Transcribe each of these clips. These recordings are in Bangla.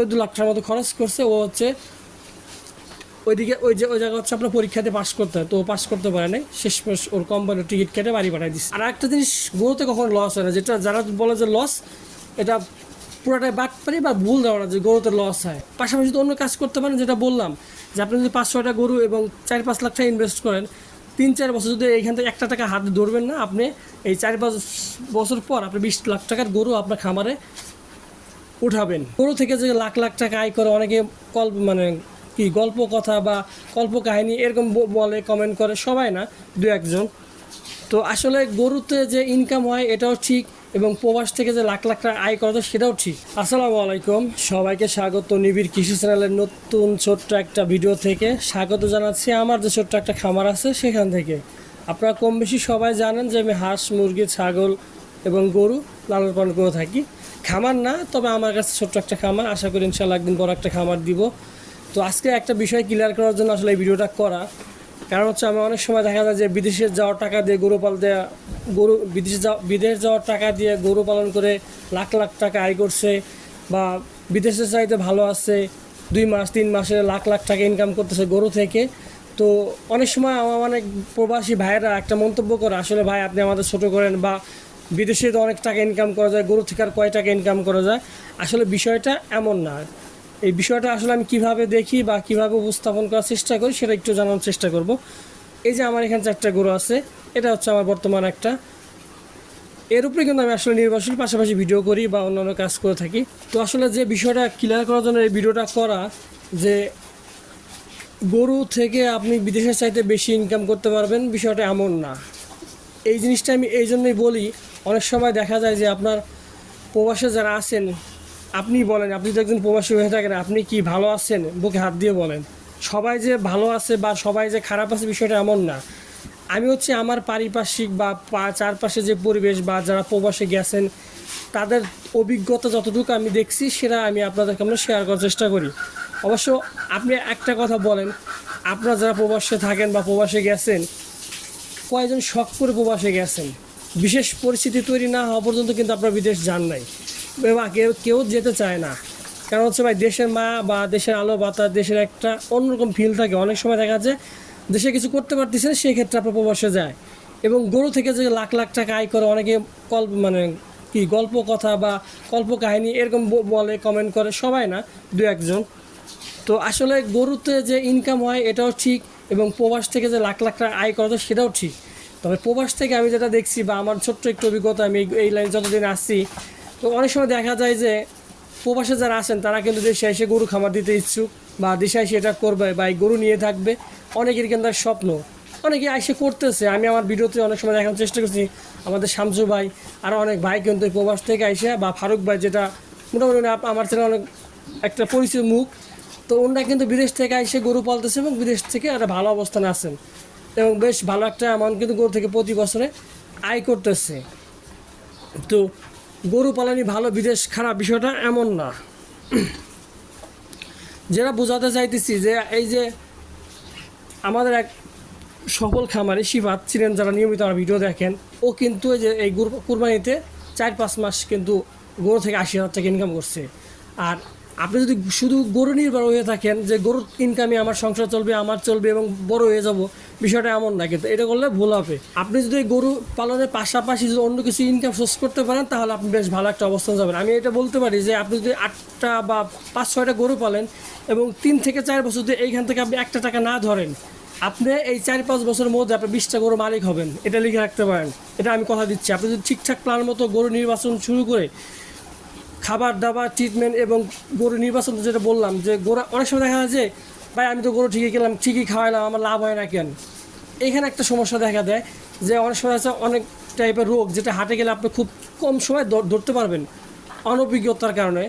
চোদ্দ লাখ টাকার মতো খরচ করছে, ও হচ্ছে ওইদিকে, ওই যে, ওই জায়গা হচ্ছে আপনার পরীক্ষাতে পাশ করতে হয়, তো পাস করতে পারে নাই। শেষ মাস ওর কোম্পানির টিকিট কেটে বাড়ি পাঠাই দিচ্ছে আর একটা জিনিস গরুতে কখনো লস হয় না, যেটা যারা বলে যে লস এটা পুরোটাই বাদ পারি বা ভুল না যে গরুতে লস হয়। পাশাপাশি তো অন্য কাজ করতে পারেন, যেটা বললাম, যে আপনি যদি পাঁচ ছয়টা গরু এবং চার পাঁচ লাখ টাকা ইনভেস্ট করেন, তিন চার বছর যদি এইখান থেকে একটা টাকা হাতে ধরবেন না, আপনি এই চার পাঁচ বছর পর আপনি বিশ লাখ টাকার গরু আপনার খামারে উঠাবেন। গরু থেকে যে লাখ লাখ টাকা আয় করে অনেকে কল্প মানে কি গল্প কথা বা কল্প কাহিনী এরকম বলে কমেন্ট করে, সবাই না, দু একজন। তো আসলে গরুতে যে ইনকাম হয় এটাও ঠিক এবং প্রবাস থেকে যে লাখ লাখ টাকা আয় করা যায় সেটাও ঠিক। আসসালামু আলাইকুম, সবাইকে স্বাগত নিবিড় কৃষি চ্যানেলের নতুন ছোট্ট একটা ভিডিও থেকে। স্বাগত জানাচ্ছি আমার যে ছোট্ট একটা খামার আছে সেখান থেকে। আপনারা কম বেশি সবাই জানেন যে আমি হাঁস, মুরগি, ছাগল এবং গরু লালন পালন করে থাকি। খামার না, তবে আমার কাছে ছোট্ট একটা খামার। আশা করি ইনশাল্লাহ একদিন বড় একটা খামার দিব। তো আজকে একটা বিষয় ক্লিয়ার করার জন্য আসলে এই ভিডিওটা করা। কারণ হচ্ছে আমি অনেক সময় দেখা যায় যে বিদেশে যাওয়ার টাকা দিয়ে গরু পাল পালতে গরু, বিদেশে যাওয়া, বিদেশ যাওয়ার টাকা দিয়ে গরু পালন করে লাখ লাখ টাকা আয় করছে বা বিদেশে চাইতে ভালো আছে, দুই মাস, তিন মাসে লাখ লাখ টাকা ইনকাম করতেছে গরু থেকে। তো অনেক সময় আমার অনেক প্রবাসী ভাইয়েরা একটা মন্তব্য করে, আসলে ভাই, আপনি আমাদের ছোটো করেন বা বিদেশে তো অনেক টাকা ইনকাম করা যায়, গরু থেকে আর কয় টাকা ইনকাম করা যায়? আসলে বিষয়টা এমন না। এই বিষয়টা আসলে আমি কীভাবে দেখি বা কীভাবে উপস্থাপন করার চেষ্টা করি সেটা একটু জানার চেষ্টা করব। এই যে আমার এখানে চারটা গরু আছে, এটা হচ্ছে আমার বর্তমান একটা। এর উপরে কিন্তু আমি আসলে নির্ভরশীল, পাশাপাশি ভিডিও করি বা অন্যান্য কাজ করে থাকি। তো আসলে যে বিষয়টা ক্লিয়ার করার জন্য এই ভিডিওটা করা, যে গরু থেকে আপনি বিদেশের চাইতে বেশি ইনকাম করতে পারবেন, বিষয়টা এমন না। এই জিনিসটা আমি এই জন্যই বলি অনেক সময় দেখা যায় যে আপনার প্রবাসে যারা আছেন, আপনি বলেন, আপনি তো একজন প্রবাসী হয়ে থাকেন, আপনি কি ভালো আছেন? বুকে হাত দিয়ে বলেন। সবাই যে ভালো আছে বা সবাই যে খারাপ আছে বিষয়টা এমন না। আমি হচ্ছে আমার পারিপার্শ্বিক বা চারপাশে যে পরিবেশ বা যারা প্রবাসে গেছেন, তাদের অভিজ্ঞতা যতটুকু আমি দেখছি, সেটা আমি আপনাদেরকে আমরা শেয়ার করার চেষ্টা করি। অবশ্য আপনি একটা কথা বলেন, আপনারা যারা প্রবাসে থাকেন বা প্রবাসে গেছেন কয়েকজন শখ করে প্রবাসে গেছেন? বিশেষ পরিস্থিতি তৈরি না হওয়া পর্যন্ত কিন্তু আপনার বিদেশ যান নাই। বা কেউ কেউ যেতে চায় না। কারণ হচ্ছে ভাই, দেশের মা বা দেশের আলো বাতাস দেশের একটা অন্যরকম ফিল থাকে। অনেক সময় দেখা যায়, দেশে কিছু করতে পারতেছেন সেই ক্ষেত্রে আপনার প্রবাসে যায়। এবং গরু থেকে যে লাখ লাখ টাকা আয় করে অনেকে কল্প মানে কি গল্প কথা বা কল্প কাহিনী এরকম বলে কমেন্ট করে, সবাই না, দু একজন। তো আসলে গরুতে যে ইনকাম হয় এটাও ঠিক এবং প্রবাস থেকে যে লাখ লাখ টাকা আয় করা সেটাও ঠিক। তবে প্রবাস থেকে আমি যেটা দেখছি বা আমার ছোট্ট একটু অভিজ্ঞতা, আমি এই- লাইনে যতদিন আসছি, তো অনেক সময় দেখা যায় যে প্রবাসে যারা আছেন, তারা কিন্তু দেশে এসে গরু খামার দিতে ইচ্ছুক বা দেশে এসে এটা করবে বা এই গরু নিয়ে থাকবে। অনেকের কিন্তু তার স্বপ্ন। অনেকে এসে করতেছে। আমি আমার ভিডিওতে অনেক সময় দেখানোর চেষ্টা করছি। আমাদের শামসু ভাই আরও অনেক ভাই কিন্তু প্রবাস থেকে এসে বা ফারুক ভাই যেটা মোটামুটি আমার ছেলে অনেক একটা পরিচিত মুখ। তো ওনারা কিন্তু বিদেশ থেকে এসে গরু পালতেছে এবং বিদেশ থেকে একটা ভালো অবস্থানে আছেন। এবং বেশ ভালো একটা অ্যামাউন্ট কিন্তু গরু থেকে প্রতি বছরে আয় করতেছে। তো গরু পালনই ভালো, বিদেশ খারাপ বিষয়টা এমন না। যেটা বোঝাতে চাইতেছি যে এই যে আমাদের এক সফল খামারে শিবাত ছিলেন যারা নিয়মিত আমার ভিডিও দেখেন, ও কিন্তু এই যে এই গরু কুরবানিতে চার পাঁচ মাস কিন্তু গরু থেকে আশি হাজার টাকা ইনকাম করছে। আর আপনি যদি শুধু গরু নির্ভর হয়ে থাকেন, যে গরুর ইনকামে আমার সংসার চলবে, আমার চলবে এবং বড় হয়ে যাব বিষয়টা এমন না, কিন্তু এটা করলে ভুল হবে। আপনি যদি গরু পালনের পাশাপাশি যদি অন্য কিছু ইনকাম সোর্স করতে পারেন, তাহলে আপনি বেশ ভালো একটা অবস্থান যাবেন। আমি এটা বলতে পারি যে, আপনি যদি আটটা বা পাঁচ, ছয়টা গরু পালেন এবং তিন থেকে চার বছর যদি এইখান থেকে আপনি একটা টাকা না ধরেন, আপনি এই চার, পাঁচ বছরের মধ্যে আপনি বিশটা গরু মালিক হবেন। এটা লিখে রাখতে পারেন। এটা আমি কথা দিচ্ছি। আপনি যদি ঠিকঠাক প্ল্যান মতো গরু নির্বাচন শুরু করে খাবার দাবার ট্রিটমেন্ট এবং গরু নির্বাচন যেটা বললাম, যে গরু অনেক সময় দেখা যায় যে ভাই, আমি তো গরু ঠিকই খেলাম, ঠিকই খাওয়াইলাম আমার লাভ হয় না কেন? এখানে একটা সমস্যা দেখা দেয় যে অনেক সময় আছে অনেক টাইপের রোগ যেটা হাটে গেলে আপনি খুব কম সময় ধরতে পারবেন অনভিজ্ঞতার কারণে।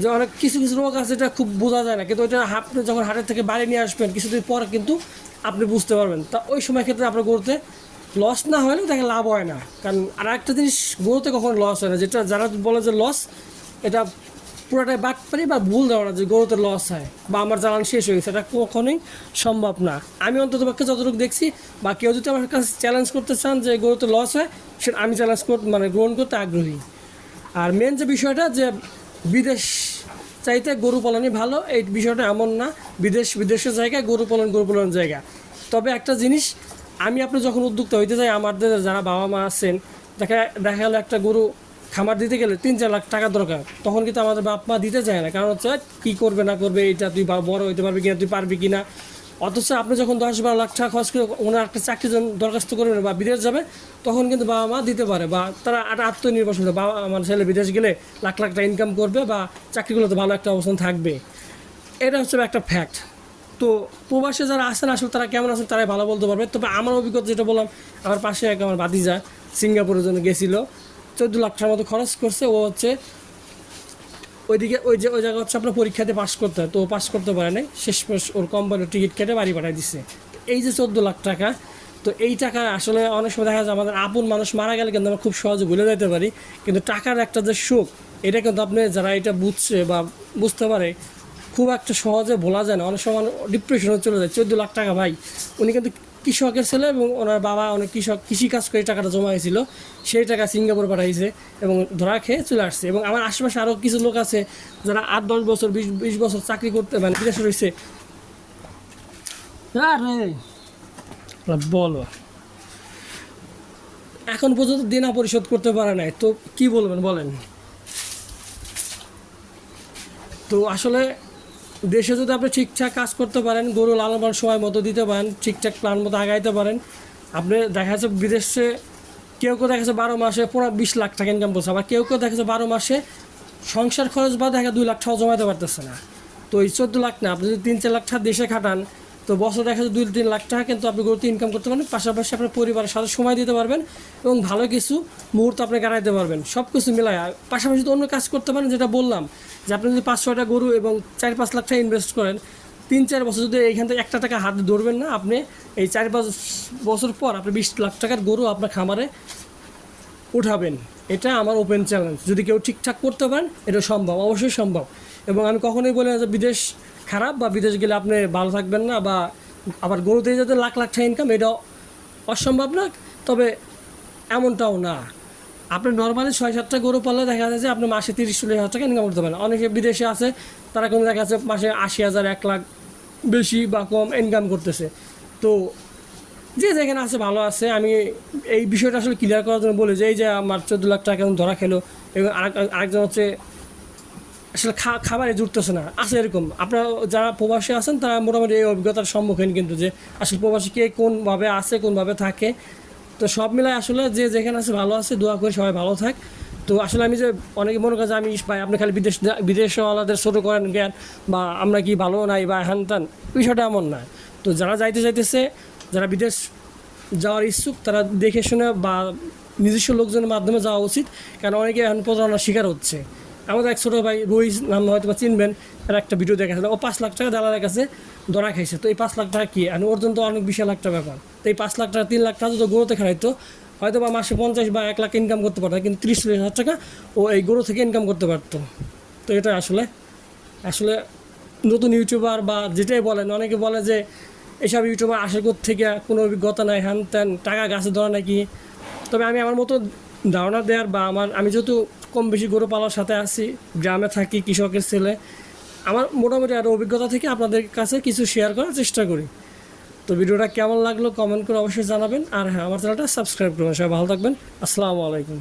যে অনেক কিছু কিছু রোগ আছে যেটা খুব বোঝা যায় না, কিন্তু ওইটা আপনি যখন হাটের থেকে বাইরে নিয়ে আসবেন, কিছুদিন পর কিন্তু আপনি বুঝতে পারবেন। তা ওই সময় ক্ষেত্রে আপনার গরুতে লস না হলেও তাকে লাভ হয় না। কারণ আর একটা জিনিস গরুতে কখনো লস হয় না, যেটা যারা বলে যে লস এটা পুরোটাই বাদ পারি বা ভুল না যে গরুতে লস হয় বা আমার জ্বালান শেষ হয়ে গেছে, এটা কখনোই সম্ভব না। আমি অন্তত পক্ষে যতটুকু দেখছি বা কেউ যদি আমার কাছে চ্যালেঞ্জ করতে চান যে গরুতে লস হয় সেটা আমি চ্যালেঞ্জ করতে মানে গ্রহণ করতে আগ্রহী। আর মেন যে বিষয়টা যে বিদেশ চাইতে গরু পালনই ভালো, এই বিষয়টা এমন না। বিদেশ, বিদেশের জায়গায় গরু পালন গরু পালন জায়গা। তবে একটা জিনিস, আমি আপনি যখন উদ্যোক্তা হইতে যাই, আমাদের যারা বাবা মা আছেন, দেখা দেখা গেলো একটা গরু খামার দিতে গেলে তিন চার লাখ টাকা দরকার। তখন কিন্তু আমাদের বাপ মা দিতে চায় না। কারণ হচ্ছে, কী করবে, না করবে, এটা তুই বড় হইতে পারবি কিনা, তুই পারবি কিনা। অথচ আপনি যখন দশ বারো লাখ টাকা খরচ করে ওনার একটা জন্য দরখাস্ত করবেন বা বিদেশ যাবে, তখন কিন্তু বাবা মা দিতে পারে বা তারা একটা আত্মনির্ভরশীল বাবা আমার ছেলে বিদেশ গেলে লাখ লাখ টাকা ইনকাম করবে বা চাকরিগুলোতে ভালো একটা অবস্থান থাকবে। এটা হচ্ছে একটা ফ্যাক্ট তো প্রবাসে যারা আছেন, আসলে তারা কেমন আছেন তারাই ভালো বলতে পারবে। তবে আমার অভিজ্ঞতা যেটা বললাম, আমার পাশে এক আমার বাতিজা সিঙ্গাপুরের জন্য গেছিল। চোদ্দ লাখ টাকার মতো খরচ করছে, ও হচ্ছে ওইদিকে, ওই যে, ওই জায়গা হচ্ছে আপনার পরীক্ষাতে পাশ করতে হয়, তো পাশ করতে পারে নাই। শেষমেশ ওর কোম্পানির টিকিট কেটে বাড়ি পাঠাই দিচ্ছে এই যে চোদ্দ লাখ টাকা, তো এই টাকা আসলে অনেক সময় দেখা যায় আমাদের আপন মানুষ মারা গেলে কিন্তু আমরা খুব সহজে ভুলে যেতে পারি। কিন্তু টাকার একটা যে সুখ, এটা কিন্তু আপনি যারা এটা বুঝছে বা বুঝতে পারে, খুব একটা সহজে বলা যায় না। অনেক সময় ডিপ্রেশনে চলে যায়। চোদ্দ লাখ টাকা ভাই, উনি কিন্তু কৃষকের ছেলে এবং ওনার বাবা অনেক কৃষক কৃষি কাজ করে টাকাটা জমা হয়েছিল সেই টাকা সিঙ্গাপুর পাঠাইছে এবং ধরা খেয়ে চলে আসছে। এবং আমার আশেপাশে আরও কিছু লোক আছে যারা আট দশ বছর বিশ বিশ বছর চাকরি করতে মানে বিদেশে রয়েছে। আরে বলো। এখন পর্যন্ত দেনা পরিশোধ করতে পারে নাই তো কি বলবেন বলেন? তো আসলে দেশে যদি আপনি ঠিকঠাক কাজ করতে পারেন, গরু লালন সময় মতো দিতে পারেন, ঠিকঠাক প্ল্যান মতো আগাইতে পারেন, আপনি দেখা যাচ্ছে বিদেশে কেউ কেউ দেখা যাচ্ছে বারো মাসে পুরো বিশ লাখ টাকা ইনকাম করছে, আবার কেউ কেউ দেখা যাচ্ছে বারো মাসে সংসার খরচ বা দেখা দুই লাখ টাকা জমাতে পারতেছে না। তো এই চোদ্দ লাখ না, আপনি যদি তিন চার লাখ টাকা দেশে খাটান তো বছর দেখা যাচ্ছে দুই তিন লাখ টাকা কিন্তু আপনি গরুতে ইনকাম করতে পারেন পাশাপাশি আপনার পরিবারের সাথে সময় দিতে পারবেন এবং ভালো কিছু মুহূর্ত আপনি কাটাইতে পারবেন। সব কিছু মিলায় পাশাপাশি তো অন্য কাজ করতে পারেন, যেটা বললাম, যে আপনি যদি পাঁচ, ছয়টা গরু এবং চার, পাঁচ লাখ টাকা ইনভেস্ট করেন, তিন, চার বছর যদি এইখান থেকে একটা টাকা হাতে ধরবেন না, আপনি এই চার, পাঁচ বছর পর আপনি বিশ লাখ টাকার গরু আপনার খামারে উঠাবেন। এটা আমার ওপেন চ্যালেঞ্জ যদি কেউ ঠিকঠাক করতে পারেন, এটা সম্ভব, অবশ্যই সম্ভব। এবং আমি কখনোই বলি না যে বিদেশ খারাপ বা বিদেশ গেলে আপনি ভালো থাকবেন না বা আবার গরুতে যাতে লাখ লাখ টাকা ইনকাম এটা অসম্ভব না। তবে এমনটাও না। আপনি নর্মালি ছয় সাতটা গরু পাললে দেখা যাচ্ছে আপনি মাসে তিরিশ, চল্লিশ হাজার টাকা ইনকাম করতে পারেন। অনেকে বিদেশে আছে, তারা কোনো দেখা যাচ্ছে মাসে আশি হাজার, এক লাখ বেশি বা কম ইনকাম করতেছে। তো যে যেখানে আছে, ভালো আছে। আমি এই বিষয়টা আসলে ক্লিয়ার করার জন্য বলি যে, এই যে আমার চোদ্দ লাখ টাকা ধরা খেলো, এবং আরেক, আরেকজন হচ্ছে আসলে খাবারে জুটতেছে না। আছে এরকম। আপনারা যারা প্রবাসী আছেন, তারা মোটামুটি এই অভিজ্ঞতার সম্মুখীন কিন্তু যে আসলে প্রবাসী কে কোনভাবে আছে, কোনভাবে থাকে। তো সব মিলাই আসলে যে যেখানে আছে ভালো আছে, দোয়া করে সবাই ভালো থাক। তো আসলে আমি যে অনেকে মনে করে যে আমি ভাই, আপনি খালি বিদেশ বিদেশওয়ালাদের ছোটো করেন জ্ঞান, বা আমরা কি ভালো নাই বা হ্যান ত্যান বিষয়টা এমন না। তো যারা যাইতে চাইতেছে, যারা বিদেশ যাওয়ার ইচ্ছুক, তারা দেখে শুনে বা নিজস্ব লোকজনের মাধ্যমে যাওয়া উচিত। কারণ অনেকে এখন প্রতারণার শিকার হচ্ছে। আমাদের এক ছোটো ভাই রইস নাম হয়তো বা চিনবেন আর একটা ভিডিও দেখাছিল ও পাঁচ লাখ টাকা দালালের কাছে ধরা খাইছে। তো এই পাঁচ লাখ টাকা কি? আর ওর জন্য তো অনেক বিশাল একটা ব্যাপার। তো এই পাঁচ লাখ টাকা, তিন লাখ টাকা যদি গরুতে খাইতো হয়তো বা মাসে পঞ্চাশ বা এক লাখ ইনকাম করতে পারতো। কিন্তু ত্রিশ, চল্লিশ হাজার টাকা ও এই গরু থেকে ইনকাম করতে পারতো। তো এটা আসলে আসলে নতুন ইউটিউবার বা যেটাই বলেন, অনেকে বলে যে এসব ইউটিউবার আসার থেকে কোনো অভিজ্ঞতা নাই হ্যান ত্যান, টাকা গাছে ধরা নাকি? তবে আমি আমার মতো ধারণা দেওয়ার বা আমার, আমি যেহেতু কম বেশি গরু পালার সাথে আছি, গ্রামে থাকি, কৃষকের ছেলে, আমার মোটামুটি আরও অভিজ্ঞতা থেকে আপনাদের কাছে কিছু শেয়ার করার চেষ্টা করি। তো ভিডিওটা কেমন লাগল কমেন্ট করে অবশ্যই জানাবেন। আর হ্যাঁ আমার চ্যানেলটা সাবস্ক্রাইব করবেন। সবাই ভালো থাকবেন। আসসালামু আলাইকুম।